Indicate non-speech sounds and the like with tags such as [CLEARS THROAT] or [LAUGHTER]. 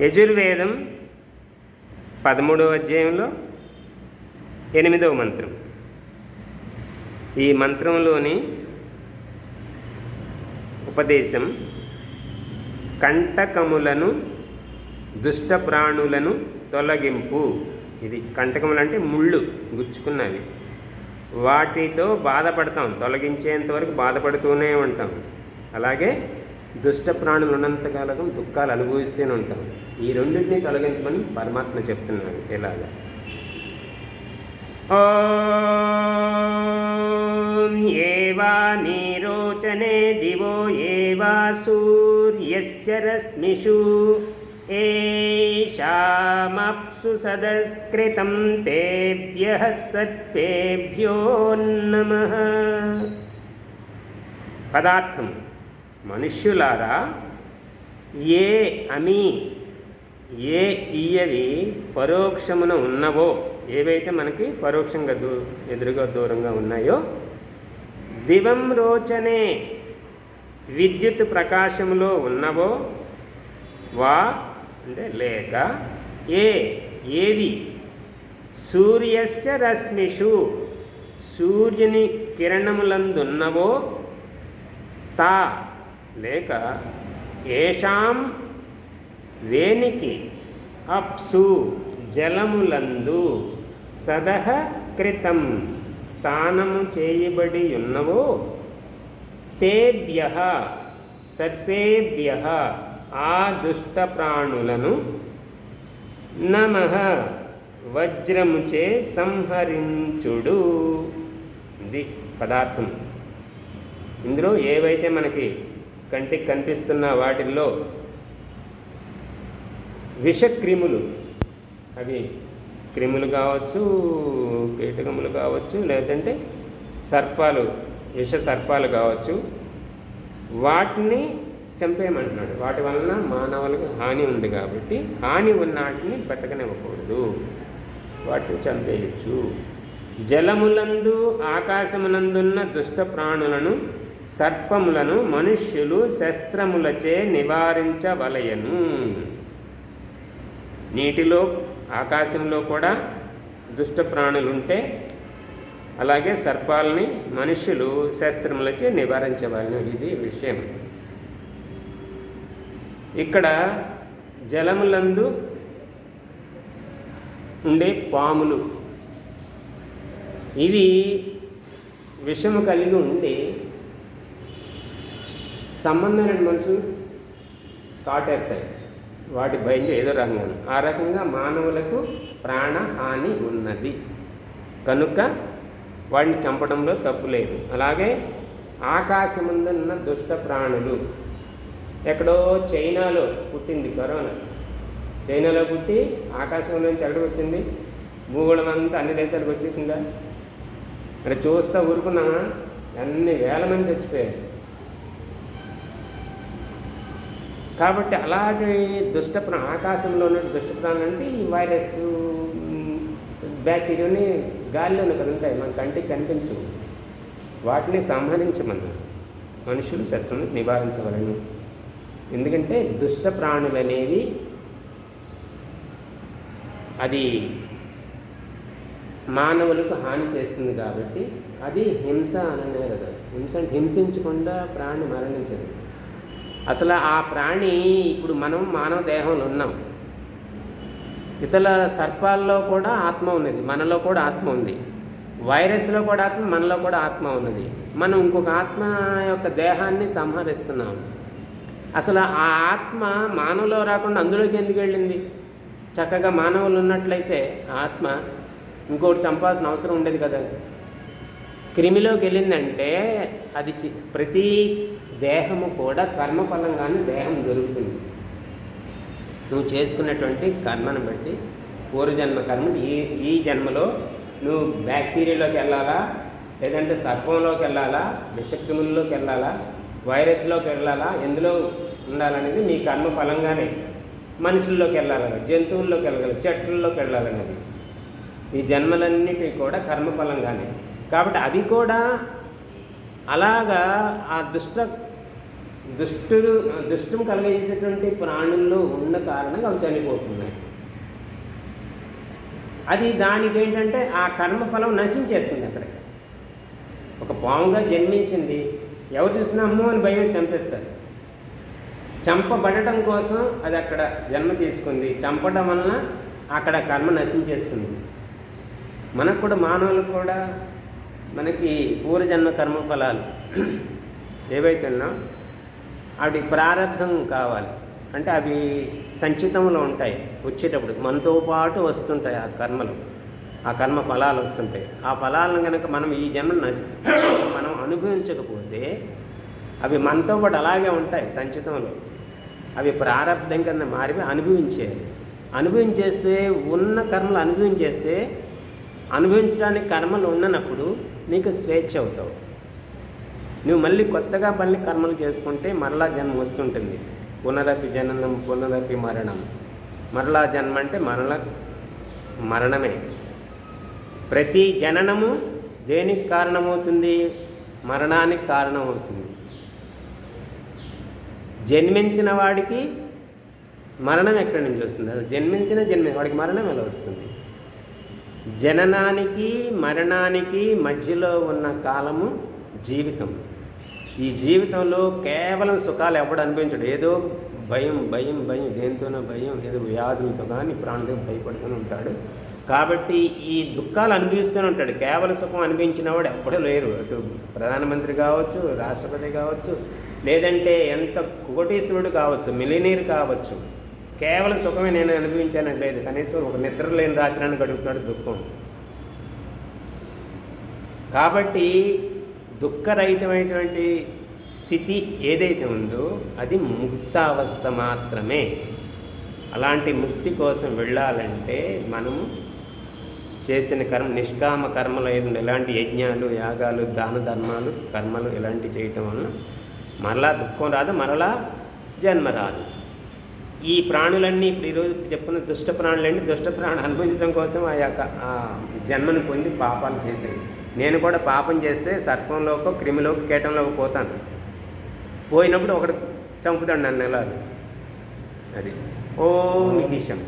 యజుర్వేదం పదమూడవ అధ్యాయంలో ఎనిమిదవ మంత్రం. ఈ మంత్రంలోని ఉపదేశం కంటకములను దుష్ట ప్రాణులను తొలగింపు. ఇది కంటకములు అంటే ముళ్ళు గుచ్చుకున్నవి. వాటితో బాధపడతాం తొలగించేంత వరకు బాధపడుతూనే ఉంటాం. అలాగే దుష్ట ప్రాణులు ఉన్నంతకాలం దుఃఖాలు అనుభవిస్తూనే ఉంటాం. ఈ రెండింటిని తొలగించమని పరమాత్మ చెప్తున్నాడు ఇలాగ. ఓం ఏవా నీరోచనే దివో ఏవా సూర్యశ్చరస్మిషు రశ్మిషు ఏషామప్సు సదస్కృతం తేభ్య సర్పేభ్యో పదార్థం మనుష్యులారా ఏ అమి ఏ ఇయవి పరోక్షమున ఉన్నవో ఏవైతే మనకి పరోక్షంగా దూ ఎదురుగా దూరంగా ఉన్నాయో దివం రోచనే విద్యుత్ ప్రకాశములో ఉన్నవో వా అంటే లేక ఏ ఏవి? సూర్యశ్చ రశ్మిషు. సూర్యుని కిరణములందున్నవో తా. లేక ఏషాం వేనికి అప్సు జలములందు సదహ కృతం స్థానము చేయబడి ఉన్నవో తేభ్య సర్పేభ్య. ఆ దుష్ట ప్రాణులను నమ వజ్రముచే సంహరించుడు. ఇది పదార్థం. ఇందులో ఏవైతే మనకి కంటికి కనిపిస్తున్న వాటిల్లో విషక్రిములు అవి క్రిములు కావచ్చు కీటకములు కావచ్చు లేదంటే సర్పాలు విష సర్పాలు కావచ్చు వాటిని చంపేయమంటున్నాడు. వాటి వలన మానవులకు హాని ఉంది కాబట్టి హాని ఉన్న వాటిని బ్రతకనివ్వకూడదు. వాటిని చంపేయచ్చు. జలములందు ఆకాశమునందున్న దుష్ట ప్రాణులను సర్పములను మనుష్యులు శస్త్రములచే నివారించవలయను నీటిలో ఆకాశంలో కూడా దుష్ట ప్రాణులుంటే అలాగే సర్పాలని మనుష్యులు శస్త్రములచే నివారించవలను. ఇది విషయం. ఇక్కడ జలములందు ఉండే పాములు. ఇవి విషము కలిగి ఉండి సంబంధం లేని మనుషులు కాటేస్తాయి. వాటి భయం ఏదో రంగం. ఆ రకంగా మానవులకు ప్రాణహాని ఉన్నది. కనుక వాడిని చంపడంలో తప్పు లేదు. అలాగే ఆకాశముందున్న దుష్ట ప్రాణులు ఎక్కడో చైనాలో పుట్టింది కరోనా. చైనాలో పుట్టి ఆకాశం నుంచి ఎక్కడికి వచ్చింది. భూగోళం అంతా అన్ని దేశాలకు వచ్చేసిందా? మరి చూస్తా ఊరుకున్నామా అన్ని వేల మంది చచ్చిపోయారు. కాబట్టి అలాంటి దుష్ట ఆకాశంలో ఉన్న దుష్ట అంటే ఈ వైరస్ బ్యాక్టీరియాని గాలిలోనే కదులుతాయి మన కంటికి కనిపించు వాటిని సంహరించమన్నా మనుషులు శస్త్రం నివారించవలను. ఎందుకంటే దుష్ట ప్రాణులు అనేవి అది మానవులకు హాని చేస్తుంది కాబట్టి అది హింస అననే కదా. హింస హింసించకుండా ప్రాణి మరణించదు. అసలు ఆ ప్రాణి ఇప్పుడు మనం మానవ దేహంలో ఉన్నాం. ఇతర సర్పాల్లో కూడా ఆత్మ ఉన్నది మనలో కూడా ఆత్మ ఉంది. వైరస్లో కూడా ఆత్మ మనలో కూడా ఆత్మ ఉన్నది. మనం ఇంకొక ఆత్మ యొక్క దేహాన్ని సంహరిస్తున్నాము అసలు ఆ ఆత్మ మానవులో రాకుండా అందులోకి ఎందుకు వెళ్ళింది? చక్కగా మానవులు ఉన్నట్లయితే ఆత్మ ఇంకోటి చంపాల్సిన అవసరం ఉండేది కదా. క్రిమిలోకి వెళ్ళిందంటే అది చి- ప్రతి దేహము కూడా కర్మఫలంగానే దేహం దొరుకుతుంది నువ్వు చేసుకున్నటువంటి కర్మను బట్టి పూర్వజన్మ కర్మ ఈ ఈ జన్మలో నువ్వు బ్యాక్టీరియాలోకి వెళ్ళాలా? లేదంటే సర్పంలోకి వెళ్ళాలా? విషక్రిముల్లోకి వెళ్ళాలా? వైరస్లోకి వెళ్ళాలా? ఎందులో ఉండాలనేది మీ కర్మ ఫలంగానే. మనుషుల్లోకి వెళ్ళాలని జంతువుల్లోకి వెళ్ళగలరు చెట్లలోకి వెళ్ళాలన్నది. ఈ జన్మలన్నిటి కూడా కర్మఫలంగానే కాబట్టి అవి కూడా అలాగా ఆ దుష్ట దుష్టులు దుష్టం కలిగేటటువంటి ప్రాణుల్లో ఉన్న కారణంగా అవి చనిపోతున్నాయి. అది దానికి ఏంటంటే ఆ కర్మఫలం నశించేస్తుంది అక్కడ. ఒక పాముగా జన్మించింది. ఎవరు చూసినా అమ్మో అని భయం చంపేస్తారు. చంపబడటం కోసం అది అక్కడ జన్మ తీసుకుంది. చంపడం వలన అక్కడ కర్మ నశించేస్తుంది. మనకు కూడా మానవులకు కూడా మనకి పూర్వజన్మ కర్మ ఫలాలు [CLEARS THROAT] ఏవైతే ఉన్నా అవి ప్రారంధం కావాలి. అంటే అవి సంచితంలో ఉంటాయి. వచ్చేటప్పుడు మనతో పాటు వస్తుంటాయి ఆ కర్మలు. ఆ కర్మ ఫలాలు వస్తుంటాయి ఆ ఫలాలను కనుక మనం ఈ జన్మ నశి మనం అనుభవించకపోతే అవి మనతో పాటు అలాగే ఉంటాయి సంచితంలో. అవి ప్రారంధం కింద మారి అనుభవించేయాలి అనుభవించేస్తే ఉన్న కర్మలు అనుభవించేస్తే అనుభవించడానికి కర్మలు ఉన్నప్పుడు నీకు స్వేచ్ఛ అవుతావు. నువ్వు మళ్ళీ కొత్తగా మళ్ళీ కర్మలు చేసుకుంటే మరలా జన్మ వస్తుంటుంది. పునరపి జననం పునరపి మరణం. మరలా జన్మ అంటే మరల మరణమే. ప్రతి జననము దేనికి కారణమవుతుంది? మరణానికి కారణమవుతుంది. జన్మించిన వాడికి మరణం ఎక్కడి నుంచి వస్తుంది? అది జన్మించిన జన్మ వాడికి మరణం ఎలా వస్తుంది? జననానికి మరణానికి మధ్యలో ఉన్న కాలము జీవితం. ఈ జీవితంలో కేవలం సుఖాలు ఎవడు అనిపించడు ఏదో భయం భయం భయం దేనితోనో భయం ఏదో వ్యాధులతో కానీ ప్రాణులతో భయపడుతూనే ఉంటాడు. కాబట్టి ఈ దుఃఖాలు అనుభవిస్తూనే ఉంటాడు. కేవల సుఖం అనిపించిన వాడు ఎప్పుడూ లేరు. అటు ప్రధానమంత్రి కావచ్చు రాష్ట్రపతి కావచ్చు లేదంటే ఎంత కోటీశ్వరుడు కావచ్చు మిలినీర్ కావచ్చు. కేవలం సుఖమే నేను అనుభవించానని లేదు. కనీసం ఒక నిద్ర లేని రాత్రాన్ని గడుపుతున్నాడు దుఃఖం. కాబట్టి దుఃఖరహితమైనటువంటి స్థితి ఏదైతే ఉందో అది ముక్తావస్థ మాత్రమే. అలాంటి ముక్తి కోసం వెళ్ళాలంటే మనము చేసిన కర్మ నిష్కామ కర్మలు ఎలాంటి యజ్ఞాలు యాగాలు దాన ధర్మాలు కర్మలు ఇలాంటివి చేయటం వలన మరలా దుఃఖం రాదు మరలా జన్మ రాదు. ఈ ప్రాణులన్నీ ఇప్పుడు ఈరోజు చెప్పిన దుష్ట ప్రాణులన్నీ దుష్ట ప్రాణం అనుభవించడం కోసం ఆ యొక్క జన్మను పొంది పాపాలు చేసేది నేను కూడా పాపం చేస్తే సర్పంలోకో క్రిమిలోకి కీటంలోకి పోతాను. పోయినప్పుడు ఒకడు చంపుతాడు నన్ను ఎలా అది ఓ నికిషం.